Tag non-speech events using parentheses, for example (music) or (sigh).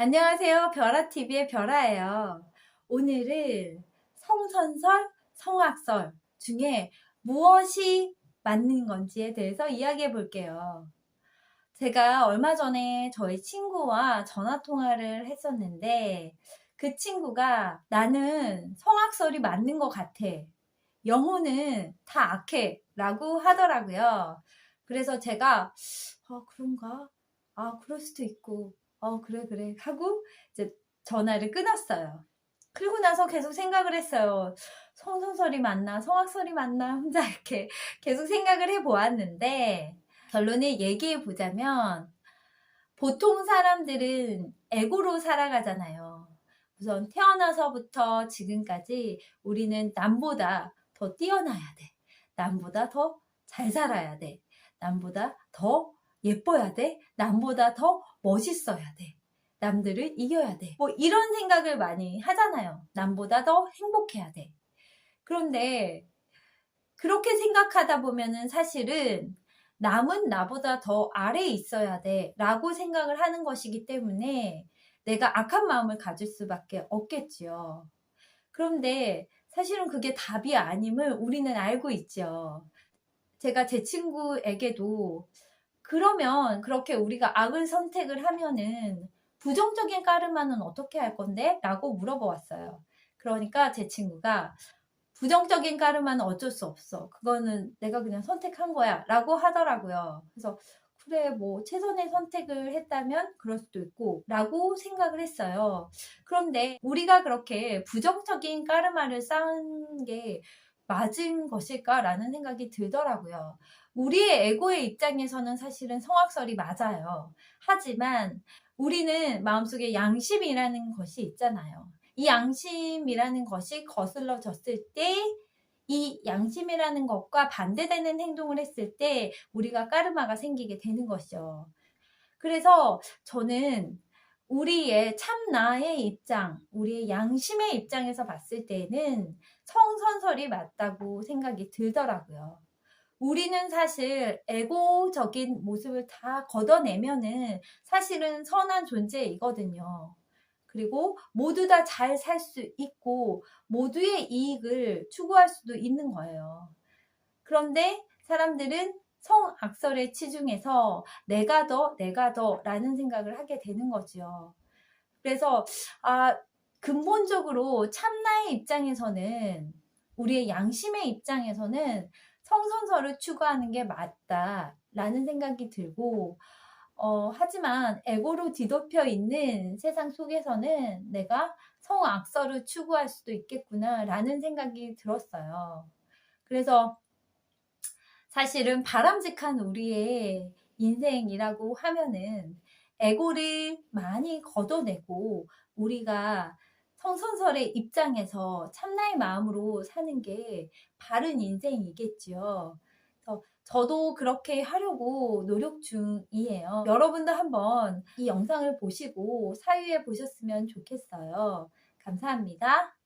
안녕하세요. 별아TV의 별아예요. 오늘은 성선설, 성악설 중에 무엇이 맞는 건지에 대해서 이야기해 볼게요. 제가 얼마 전에 저희 친구와 전화 통화를 했었는데 그 친구가 나는 성악설이 맞는 것 같아. 영혼은 다 악해. 라고 하더라고요. 그래서 제가, 아, 그런가? 아, 그럴 수도 있고. 어, 그래, 그래. 하고 이제 전화를 끊었어요. 그리고 나서 계속 생각을 했어요. 성선설이 맞나, 성악설이 맞나, 혼자 이렇게 (laughs) 계속 생각을 해 보았는데, 결론을 얘기해 보자면, 보통 사람들은 에고로 살아가잖아요. 우선 태어나서부터 지금까지 우리는 남보다 더 뛰어나야 돼. 남보다 더 잘 살아야 돼. 남보다 더 예뻐야 돼. 남보다 더 멋있어야 돼. 남들을 이겨야 돼. 뭐 이런 생각을 많이 하잖아요. 남보다 더 행복해야 돼. 그런데 그렇게 생각하다 보면은 사실은 남은 나보다 더 아래에 있어야 돼. 라고 생각을 하는 것이기 때문에 내가 악한 마음을 가질 수밖에 없겠지요. 그런데 사실은 그게 답이 아님을 우리는 알고 있죠. 제가 제 친구에게도 그러면 그렇게 우리가 악을 선택을 하면은 부정적인 까르마는 어떻게 할 건데? 라고 물어보았어요. 그러니까 제 친구가 부정적인 까르마는 어쩔 수 없어. 그거는 내가 그냥 선택한 거야. 라고 하더라고요. 그래서 그래, 뭐, 최선의 선택을 했다면 그럴 수도 있고, 라고 생각을 했어요. 그런데 우리가 그렇게 부정적인 까르마를 쌓은 게 맞은 것일까라는 생각이 들더라고요. 우리의 에고의 입장에서는 사실은 성악설이 맞아요. 하지만 우리는 마음속에 양심이라는 것이 있잖아요. 이 양심이라는 것이 거슬러졌을 때, 이 양심이라는 것과 반대되는 행동을 했을 때 우리가 까르마가 생기게 되는 것이죠. 그래서 저는 우리의 참 나의 입장, 우리의 양심의 입장에서 봤을 때는 성선설이 맞다고 생각이 들더라고요. 우리는 사실 에고적인 모습을 다 걷어내면은 사실은 선한 존재이거든요. 그리고 모두 다 잘 살 수 있고 모두의 이익을 추구할 수도 있는 거예요. 그런데 사람들은 성악설에 치중해서 내가 더, 내가 더 라는 생각을 하게 되는 거죠. 그래서, 아, 근본적으로 참나의 입장에서는 우리의 양심의 입장에서는 성선설을 추구하는 게 맞다라는 생각이 들고, 어, 하지만 에고로 뒤덮여 있는 세상 속에서는 내가 성악설을 추구할 수도 있겠구나라는 생각이 들었어요. 그래서 사실은 바람직한 우리의 인생이라고 하면은 에고를 많이 걷어내고 우리가 성선설의 입장에서 참나의 마음으로 사는 게 바른 인생이겠지요. 그래서 저도 그렇게 하려고 노력 중이에요. 여러분도 한번 이 영상을 보시고 사유해 보셨으면 좋겠어요. 감사합니다.